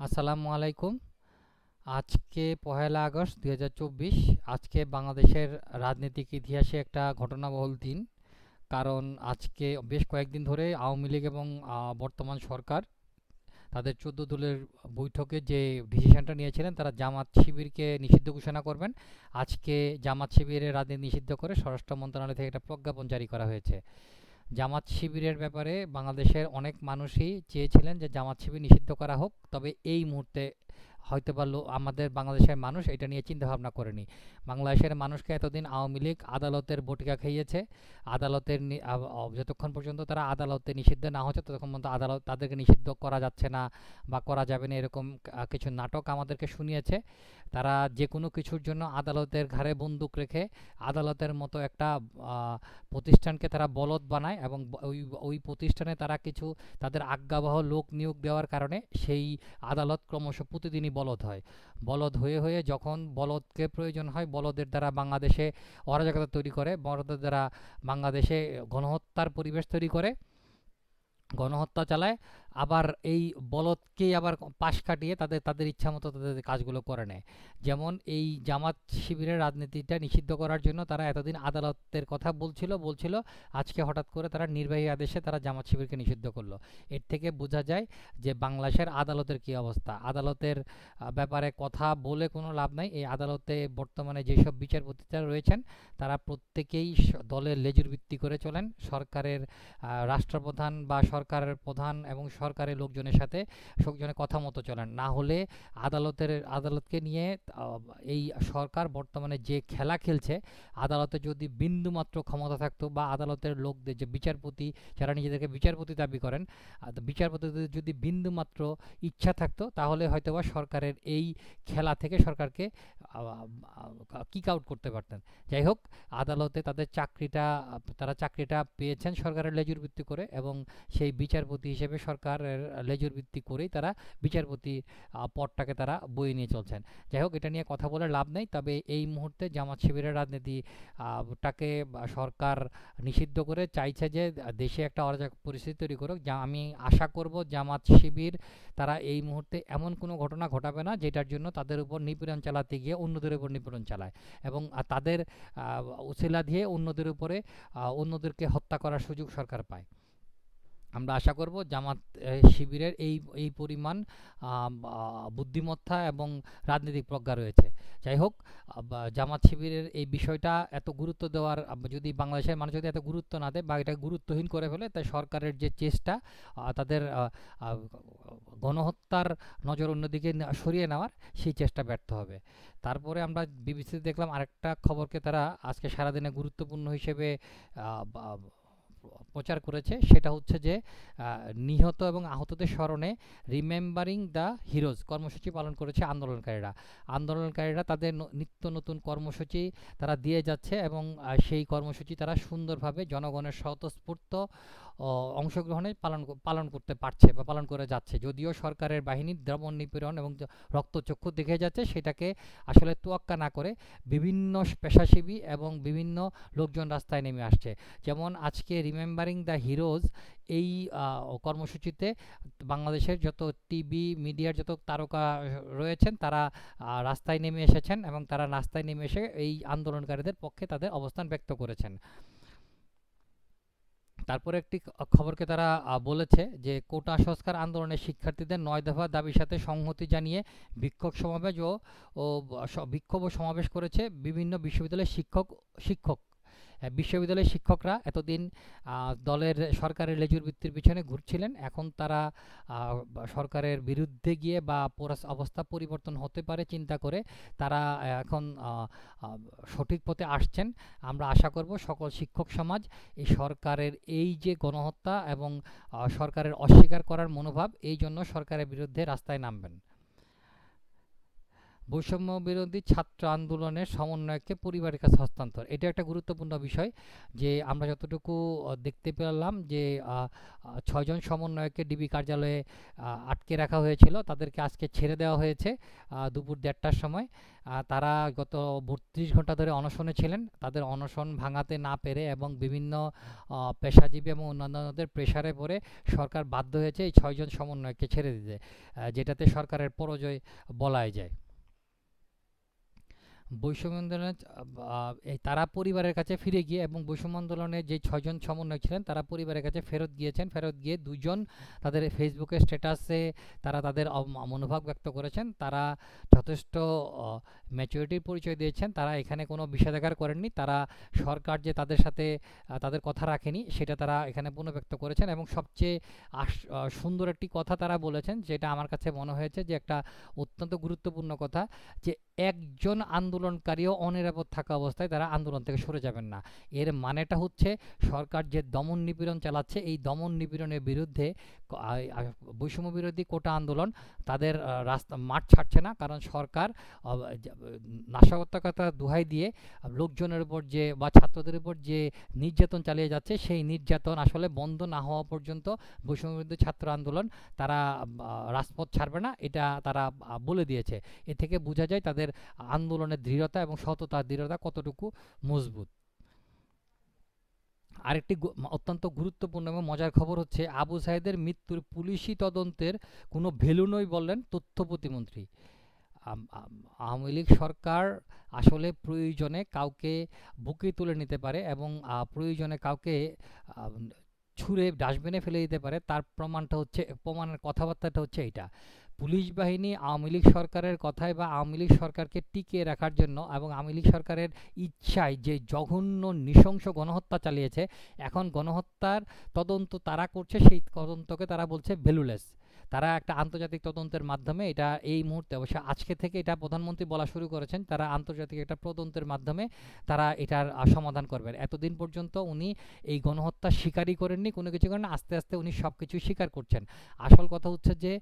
আসসালামু আলাইকুম। আজকে পহেলা আগস্ট দুই হাজার চব্বিশ, আজকে বাংলাদেশের রাজনৈতিক ইতিহাসে একটা ঘটনাবহুল দিন। কারণ আজকে বেশ কয়েকদিন ধরে আওয়ামী লীগ এবং বর্তমান সরকার তাদের চোদ্দ দলের বৈঠকে যে ডিসিশনটা নিয়েছিলেন, তারা জামাত শিবিরকে নিষিদ্ধ ঘোষণা করবেন। আজকে জামাত শিবিরের রাজনীতি নিষিদ্ধ করে স্বরাষ্ট্র মন্ত্রণালয় থেকে একটা প্রজ্ঞাপন জারি করা হয়েছে। জামাত শিবিরের ব্যাপারে বাংলাদেশের অনেক মানুষই চেয়েছিলেন যে জামাত শিবির নিষিদ্ধ করা হোক। তবে এই মুহূর্তে হয়তো বা আমাদের বাংলাদেশের মানুষ এটা নিয়ে চিন্তা ভাবনা করেনি। বাংলাদেশের মানুষকে এতদিন আওয়ামী লীগ আদালতের বটিকা খাইয়েছে। আদালতের যতক্ষণ পর্যন্ত তারা আদালতে নিষিদ্ধ না হচ্ছে, ততক্ষণ পর্যন্ত আদালত তাদেরকে নিষিদ্ধ করা যাচ্ছে না বা করা যাবে না এরকম কিছু নাটক আমাদেরকে শুনিয়েছে। তারা যে কোনো কিছুর জন্য আদালতের ঘাড়ে বন্দুক রেখে আদালতের মতো একটা প্রতিষ্ঠানকে তারা বলদ বানায় এবং ওই ওই প্রতিষ্ঠানে তারা কিছু তাদের আজ্ঞাবহ লোক নিয়োগ দেওয়ার কারণে সেই আদালত ক্রমশ প্রতিদিনই বলদ হয়। বলদ হয়ে হয়ে যখন বলদকে প্রয়োজন হয়, বলদের দ্বারা বাংলাদেশে অরাজকতা তৈরি করে, বলদের দ্বারা বাংলাদেশে গণহত্যার পরিবেশ তৈরি করে, গণহত্যা চালায়। আবার এই বলদকেই আবার পাশ কাটিয়ে তাদের তাদের ইচ্ছা মতো তাদের কাজগুলো করে নেয়। যেমন এই জামাত শিবিরের রাজনীতিটা নিষিদ্ধ করার জন্য তারা এতদিন আদালতের কথা বলছিল বলছিল, আজকে হঠাৎ করে তারা নির্বাহী আদেশে তারা জামাত শিবিরকে নিষিদ্ধ করল। এর থেকে বোঝা যায় যে বাংলাদেশের আদালতের কী অবস্থা। আদালতের ব্যাপারে কথা বলে কোনো লাভ নাই। এই আদালতে বর্তমানে যেসব বিচারপতিরা রয়েছেন, তারা প্রত্যেকেই দলের লেজুর ভিত্তি করে চলেন। সরকারের রাষ্ট্রপ্রধান বা সরকারের প্রধান এবং সরকারের লোকজনের সাথে লোকজনের কথা মতো চলেন। না হলে আদালতের, আদালতকে নিয়ে এই সরকার বর্তমানে যে খেলা খেলছে, আদালতে যদি বিন্দুমাত্র ক্ষমতা থাকতো বা আদালতের লোকদের যে বিচারপতি, যারা নিজেদেরকে বিচারপতি দাবি করেন বিচারপতিদের যদি বিন্দুমাত্র ইচ্ছা থাকতো, তাহলে হয়তোবা সরকারের এই খেলা থেকে সরকারকে কিক আউট করতে পারতেন। যাই হোক, আদালতে তাদের চাকরিটা, তারা চাকরিটা পেয়েছেন সরকারের লেজুর ভিত্তি করে এবং সেই বিচারপতি হিসেবে সরকারের লেজুর ভিত্তি করেই তারা বিচারপতি পদটাকে তারা বয়ে নিয়ে চলছেন। যাই হোক, এটা নিয়ে কথা বলে লাভ নেই, তবে এই মুহূর্তে জামাত শিবিরের রাজনীতি টাকে সরকার নিষিদ্ধ করে চাইছে যে দেশে একটা অরাজক পরিস্থিতি তৈরি করুক। যা, আমি আশা করব জামাত শিবির, তারা এই মুহূর্তে এমন কোনো ঘটনা ঘটাবে না, যেটার জন্য তাদের উপর নিপীড়ন চালাতে গিয়ে অন্যদের উপর নিপীড়ন চালায় এবং তাদের উছিলা দিয়ে অন্যদের উপরে অন্যদেরকে হত্যা করার সুযোগ সরকার পায়। আমরা আশা করব জামাত শিবিরের এই এই পরিমাণ বুদ্ধিমত্তা এবং রাজনৈতিক প্রজ্ঞা রয়েছে। যাই হোক জামাত শিবিরের এই বিষয়টা এত গুরুত্ব দেওয়ার যদি বাংলাদেশের মানুষ যদি এত গুরুত্ব না দেয় বা এটা গুরুত্বহীন করে ফেলে, তাই সরকারের যে চেষ্টা তাদের গণহত্যার নজর অন্যদিকে সরিয়ে নেওয়ার, সেই চেষ্টা ব্যর্থ হবে। তারপরে আমরা বিবিসিতে দেখলাম আরেকটা খবরকে তারা আজকে সারাদিনে গুরুত্বপূর্ণ হিসেবে প্রচার করেছে, সেটা হচ্ছে যে নিহত এবং আহতদের স্মরণে রিমেম্বারিং দ্য হিরোজ কর্মসূচি পালন করেছে আন্দোলনকারীরা। আন্দোলনকারীরা তাদের নিত্য নতুন কর্মসূচি তারা দিয়ে যাচ্ছে এবং সেই কর্মসূচি তারা সুন্দরভাবে জনগণের স্বতঃস্ফূর্ত অংশগ্রহণে পালন পালন করতে পারছে বা পালন করে যাচ্ছে। যদিও সরকারের বাহিনীর দমন নিপীড়ন এবং রক্তচক্ষু দেখে যাচ্ছে, সেটাকে আসলে তোয়াক্কা না করে বিভিন্ন পেশাজীবী এবং বিভিন্ন লোকজন রাস্তায় নেমে আসছে। যেমন আজকে রিমেম্বারিং দ্য হিরোজ এই কর্মসূচিতে বাংলাদেশের যত টিভি মিডিয়ার যত তারকা রয়েছেন, তারা রাস্তায় নেমে এসেছেন এবং তারা রাস্তায় নেমে এসে এই আন্দোলনকারীদের পক্ষে তাদের অবস্থান ব্যক্ত করেছেন। তারপরে একটি খবরকে তারা বলেছে যে কোটা সংস্কার আন্দোলনে শিক্ষার্থীদের নয় দফা দাবির সাথে সংহতি জানিয়ে বিক্ষোভ সমাবেশ ও বিক্ষোভ ও সমাবেশ করেছে বিভিন্ন বিশ্ববিদ্যালয়ের শিক্ষক শিক্ষক। বিশ্ববিদ্যালয়ের শিক্ষকরা এতদিন দলের সরকারের লেজুর বৃত্তির পিছনে ঘুরছিলেন। এখন তারা সরকারের বিরুদ্ধে গিয়ে বা অবস্থা পরিবর্তন হতে পারে চিন্তা করে তারা এখন সঠিক পথে আসছেন। আমরা আশা করব সকল শিক্ষক সমাজ এই সরকারের এই যে গণহত্যা এবং সরকারের অস্বীকার করার মনোভাব, এই জন্য সরকারের বিরুদ্ধে রাস্তায় নামবেন। বৈষম্য বিরোধী ছাত্র আন্দোলনের সমন্বয়ককে পরিবারের কাছে হস্তান্তর। এটা একটা গুরুত্বপূর্ণ বিষয় যে আমরা যতটুকু দেখতে পেলাম যে ছয়জন সমন্বয়কে ডিবি কার্যালয়ে আটকে রাখা হয়েছিল। তাদেরকে আজকে ছেড়ে দেওয়া হয়েছে দুপুর দেড়টার সময়। তারা গত বত্রিশ ঘণ্টা ধরে অনশনে ছিলেন। তাদের অনশন ভাঙাতে না পেরে এবং বিভিন্ন পেশাজীবী এবং অন্যান্যদের প্রেসারে পড়ে সরকার বাধ্য হয়েছে এই ছয়জন সমন্বয়কে ছেড়ে দিতে যেটাতে সরকারের পরাজয় বলাই যায়। বৈষম্য আন্দোলনে তারা পরিবারের কাছে ফিরে গিয়ে এবং বৈষম্য আন্দোলনে যে ছয়জন সমন্বয়ক ছিলেন, তারা পরিবারের কাছে ফেরত গিয়েছেন। ফেরত গিয়ে দুজন তাদের ফেসবুকে স্ট্যাটাসে তারা তাদের মনোভাব ব্যক্ত করেছেন। তারা যথেষ্ট ম্যাচুরিটির পরিচয় দিয়েছেন। তারা এখানে কোনো বিষেধাগার করেননি। তারা সরকার যে তাদের সাথে তাদের কথা রাখেনি, সেটা তারা এখানে পুনর্ব্যক্ত করেছেন এবং সবচেয়ে সুন্দর একটি কথা তারা বলেছেন, যেটা আমার কাছে মনে হয়েছে যে একটা অত্যন্ত গুরুত্বপূর্ণ কথা যে একজন আন্দোলনকারীও অনিরাপদ থাকা অবস্থায় তারা আন্দোলন থেকে সরে যাবেন না। এর মানেটা হচ্ছে সরকার যে দমন নিপীড়ন চালাচ্ছে, এই দমন নিপীড়নের বিরুদ্ধে বৈষম্য বিরোধী কোটা আন্দোলন তাদের রাস্তা, মাঠ ছাড়ছে না। কারণ সরকার নাশকতার দোহাই দিয়ে লোকজনের উপর যে বা ছাত্রদের উপর যে নির্যাতন চালিয়ে যাচ্ছে, সেই নির্যাতন আসলে বন্ধ না হওয়া পর্যন্ত বৈষম্য বিরোধী ছাত্র আন্দোলন তারা রাজপথ ছাড়বে না। এটা তারা বলে দিয়েছে। এ থেকে বোঝা যায় তাদের আন্দোলনের দৃঢ়তা এবং সততার দৃঢ়তা কতটুকু মজবুত। আরেকটি অত্যন্ত গুরুত্বপূর্ণ এবং মজার খবর হচ্ছে, আবু সাইদের মৃত্যুর পুলিশি তদন্তের কোনো ভ্যালু নই বললেন তথ্য প্রতিমন্ত্রী। আওয়ামী লীগ সরকার আসলে প্রয়োজনে কাউকে বুকে তুলে নিতে পারে এবং প্রয়োজনে কাউকে ছুঁড়ে, ডাস্টবিনে ফেলে দিতে পারে। তার প্রমাণটা হচ্ছে, প্রমাণের কথাবার্তাটা হচ্ছে এইটা। পুলিশ বাহিনী আওয়ামী লীগ সরকারের কথায় বা আওয়ামী লীগ সরকারকে টিকিয়ে রাখার জন্য এবং আওয়ামী লীগ সরকারের ইচ্ছায় যে জঘন্য নৃশংস গণহত্যা চালিয়েছে, এখন গণহত্যার তদন্ত তারা করছে, সেই তদন্তকে তারা বলছে ভ্যালুলেস তারা একটা আন্তর্জাতিক তদন্তের মাধ্যমে এটা এই মুহূর্তে অবশ্য আজকে থেকে এটা প্রধানমন্ত্রী বলা শুরু করেছেন তারা আন্তর্জাতিক একটা তদন্তের মাধ্যমে তারা এটার সমাধান করবেন। এতদিন পর্যন্ত উনি এই গণহত্যা স্বীকারই করেননি কোনো কিছু করেন না, আস্তে আস্তে উনি সব কিছু স্বীকার করছেন। আসল কথা হচ্ছে যে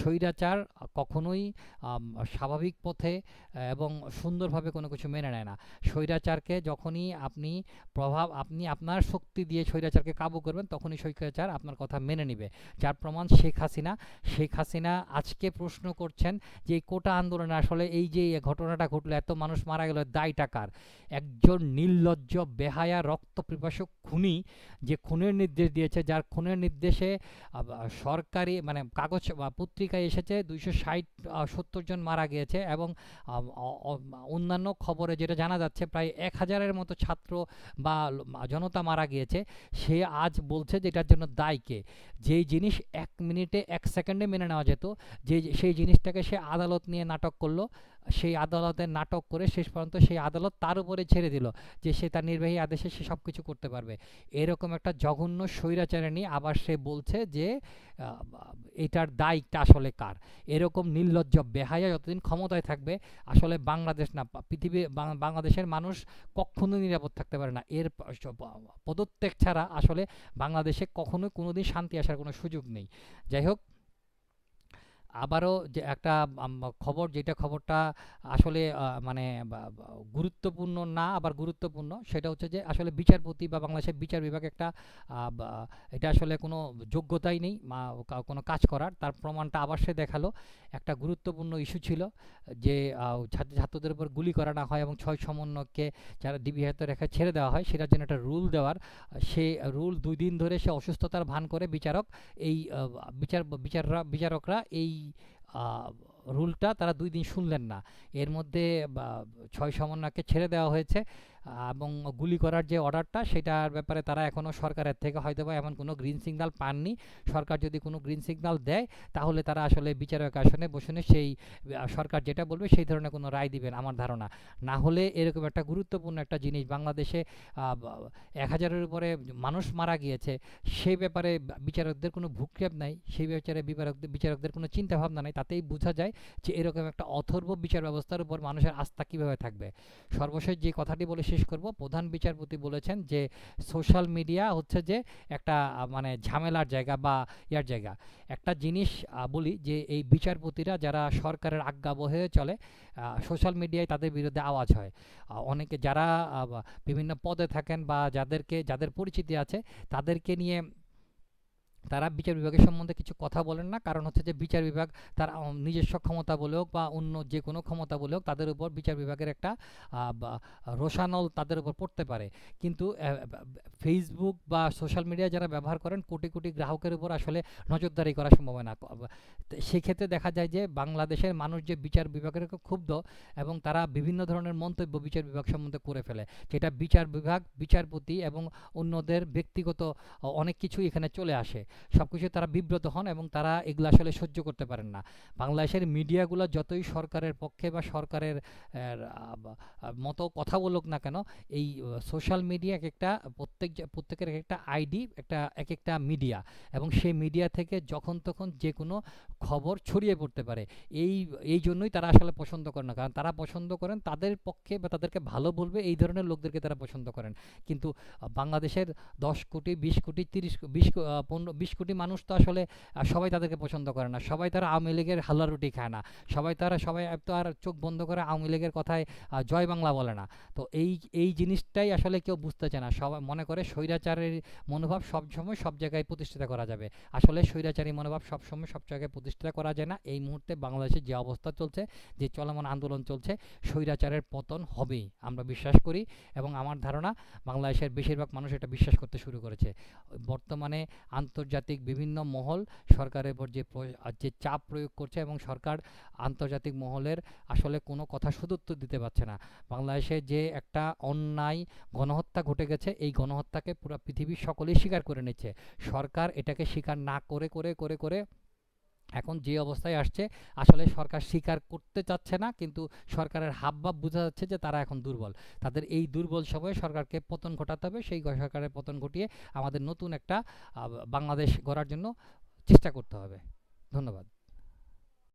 স্বৈরাচার কখনোই স্বাভাবিক পথে এবং সুন্দরভাবে কোনো কিছু মেনে নেয় না। স্বৈরাচারকে যখনই আপনি প্রভাব আপনি আপনার শক্তি দিয়ে স্বৈরাচারকে কাবু করবেন তখনই স্বৈরাচার আপনার কথা মেনে নিবে। যার প্রমাণ শেখ হাসিনা শেখ হাসিনা আজকে প্রশ্ন করছেন যে কোটা আন্দোলনে আসলে এই যে ঘটনাটা ঘটলো, এত মানুষ মারা গেল দায়টা কার? একজন নির্লজ্জ, বেহায়া রক্ত পিপাসু খুনি যে খুনের নির্দেশ দিয়েছে, যার খুনের নির্দেশে সরকারি মানে কাগজ বা পত্রিকায় এসেছে দুইশো ষাট সত্তর জন মারা গিয়েছে এবং অন্যান্য খবরে যেটা জানা যাচ্ছে প্রায় এক হাজারের মতো ছাত্র বা জনতা মারা গিয়েছে। সে আজ বলছে যে এটার জন্য দায়ী কে? যেই জিনিস এক মিনিটে, এক সেকেন্ডে মেনে নেওয়া যেত, যে সেই জিনিসটাকে সে আদালত নিয়ে নাটক করল। সেই আদালতে নাটক করে শেষ পর্যন্ত সেই আদালত তার উপরে ছেড়ে দিল যে সে তার নির্বাহী আদেশে সে সব কিছু করতে পারবে। এরকম একটা জঘন্য স্বৈরাচারিণী আবার সে বলছে যে এটার দায়টা আসলে কার? এরকম নির্লজ্জ বেহায়া যতদিন ক্ষমতায় থাকবে, আসলে বাংলাদেশ না, পৃথিবী বাংলাদেশের মানুষ কখনো নিরাপদ থাকতে পারে না। এর পদত্যাগ ছাড়া আসলে বাংলাদেশে কখনোই কোনোদিন শান্তি আসার কোনো সুযোগ নেই। যাই হোক আবারও যে একটা খবর, যেটা খবরটা আসলে মানে গুরুত্বপূর্ণ না, আবার গুরুত্বপূর্ণ, সেটা হচ্ছে যে আসলে বিচারপতি বা বাংলাদেশের বিচার বিভাগ একটা এটা আসলে কোনো যোগ্যতাই নেই কোনো কাজ করার। তার প্রমাণটা আবার সে দেখাল। একটা গুরুত্বপূর্ণ ইস্যু ছিল যে ছাত্র, ছাত্রদের উপর গুলি করা না হয় এবং ছয় সমন্বয়কে যারা ডিবি হাতে রেখে ছেড়ে দেওয়া হয়, সেটার জন্য একটা রুল দেওয়ার। সে রুল দুই দিন ধরে সে অসুস্থতার ভান করে বিচারক। এই বিচার, বিচাররা, বিচারকরা এই uh, রুলটা তারা দুই দিন শুনলেন না। এর মধ্যে ছয় সমন্বয়কে ছেড়ে দেওয়া হয়েছে এবং গুলি করার যে অর্ডারটা সেটার ব্যাপারে তারা এখনও সরকারের থেকে হয়তো বা এমন কোনো গ্রিন সিগন্যাল পাননি। সরকার যদি কোনো গ্রিন সিগন্যাল দেয়, তাহলে তারা আসলে বিচারক আসনে বসে সেই সরকার যেটা বলবে সেই ধরনের কোনো রায় দিবেন আমার ধারণা। না হলে এরকম একটা গুরুত্বপূর্ণ একটা জিনিস বাংলাদেশে এক হাজারের উপরে মানুষ মারা গিয়েছে, সেই ব্যাপারে বিচারকদের কোনো ভূক্ষেপ নাই, সেই বিচারে বিচারকদের কোনো চিন্তাভাবনা নাই, তাতেই বোঝা যায় যায় যে এরকম একটা অথর্ব বিচার ব্যবস্থার উপর মানুষের আস্থা কীভাবে থাকবে? সর্বশেষ যে কথাটি বলে শেষ করব, প্রধান বিচারপতি বলেছেন যে সোশ্যাল মিডিয়া হচ্ছে যে একটা মানে ঝামেলার জায়গা বা ইয়ার জায়গা। একটা জিনিস বলি যে এই বিচারপতিরা যারা সরকারের আজ্ঞাবহে চলে সোশ্যাল মিডিয়ায় তাদের বিরুদ্ধে আওয়াজ হয়। অনেকে যারা বিভিন্ন পদে থাকেন বা যাদেরকে, যাদের পরিচিতি আছে, তাদেরকে নিয়ে তারা বিচার বিভাগের সম্বন্ধে কিছু কথা বলেন না। কারণ হচ্ছে যে বিচার বিভাগ তার নিজস্ব ক্ষমতা বলে হোক বা অন্য যে কোনো ক্ষমতা বলে হোক তাদের উপর বিচার বিভাগের একটা রোশানল তাদের উপর পড়তে পারে। কিন্তু ফেসবুক বা সোশ্যাল মিডিয়া যারা ব্যবহার করেন, কোটি কোটি গ্রাহকের উপর আসলে নজরদারি করা সম্ভব হয় না সেক্ষেত্রে দেখা যায় যে বাংলাদেশের মানুষ যে বিচার বিভাগের ক্ষুব্ধ এবং তারা বিভিন্ন ধরনের মন্তব্য বিচার বিভাগ সম্বন্ধে করে ফেলে। যেটা বিচার বিভাগ, বিচারপতি এবং অন্যদের ব্যক্তিগত অনেক কিছুই এখানে চলে আসে। সব কিছু তারা বিব্রত হন এবং তারা এগুলো আসলে সহ্য করতে পারেন না। বাংলাদেশের মিডিয়াগুলো যতই সরকারের পক্ষে বা সরকারের মতো কথা বলুক না কেন, এই সোশ্যাল মিডিয়া এক একটা প্রত্যেক প্রত্যেকের এক একটা আইডি একটা, এক একটা মিডিয়া এবং সেই মিডিয়া থেকে যখন তখন যে কোনো খবর ছড়িয়ে পড়তে পারে। এই এই জন্যই তারা আসলে পছন্দ করেন না। কারণ তারা পছন্দ করেন তাদের পক্ষে বা তাদেরকে ভালো বলবে এই ধরনের লোকদেরকে তারা পছন্দ করেন। কিন্তু বাংলাদেশের দশ কোটি, বিশ কোটি, তিরিশ, বিশ পনেরো বিশ কোটি মানুষ তো আসলে সবাই তাদেরকে পছন্দ করে না। সবাই তারা আওয়ামী লীগের হাল্লা রুটি খায় না। সবাই তারা, সবাই তো আর চোখ বন্ধ করে আওয়ামী লীগের কথায় জয় বাংলা বলে না। তো এই এই জিনিসটাই আসলে কেউ বুঝতে চায় না। সবাই মনে করে স্বৈরাচারের মনোভাব সবসময় সব জায়গায় প্রতিষ্ঠিত করা যাবে। আসলে স্বৈরাচারী মনোভাব সবসময় সব জায়গায় প্রতিষ্ঠিত করা যায় না। এই মুহূর্তে বাংলাদেশে যে অবস্থা চলছে, যে চলমান আন্দোলন চলছে, স্বৈরাচারের পতন হবেই, আমরা বিশ্বাস করি। এবং আমার ধারণা, বাংলাদেশের বেশিরভাগ মানুষ এটা বিশ্বাস করতে শুরু করেছে। বর্তমানে আন্তর্জাতিক বিভিন্ন মহল সরকারের উপর যে যে চাপ প্রয়োগ করছে এবং সরকার আন্তর্জাতিক মহলের আসলে কোনো কথা সদুত্তর দিতে পারছে না। বাংলাদেশে যে একটা অন্যায় গণহত্যা ঘটে গেছে, এই গণহত্যাকে পুরো পৃথিবীর সকলেই স্বীকার করে নিচ্ছে। সরকার এটাকে স্বীকার না করে করে করে করে এখন যে অবস্থায় আসছে, আসলে সরকার স্বীকার করতে চাচ্ছে না, কিন্তু সরকারের হাবভাব বোঝা যাচ্ছে যে তারা এখন দুর্বল। তাদের এই দুর্বল সময়ে সরকারকে পতন ঘটাতে হবে, সেই সরকারের পতন ঘটিয়ে আমাদের নতুন একটা বাংলাদেশ গড়ার জন্য চেষ্টা করতে হবে। ধন্যবাদ।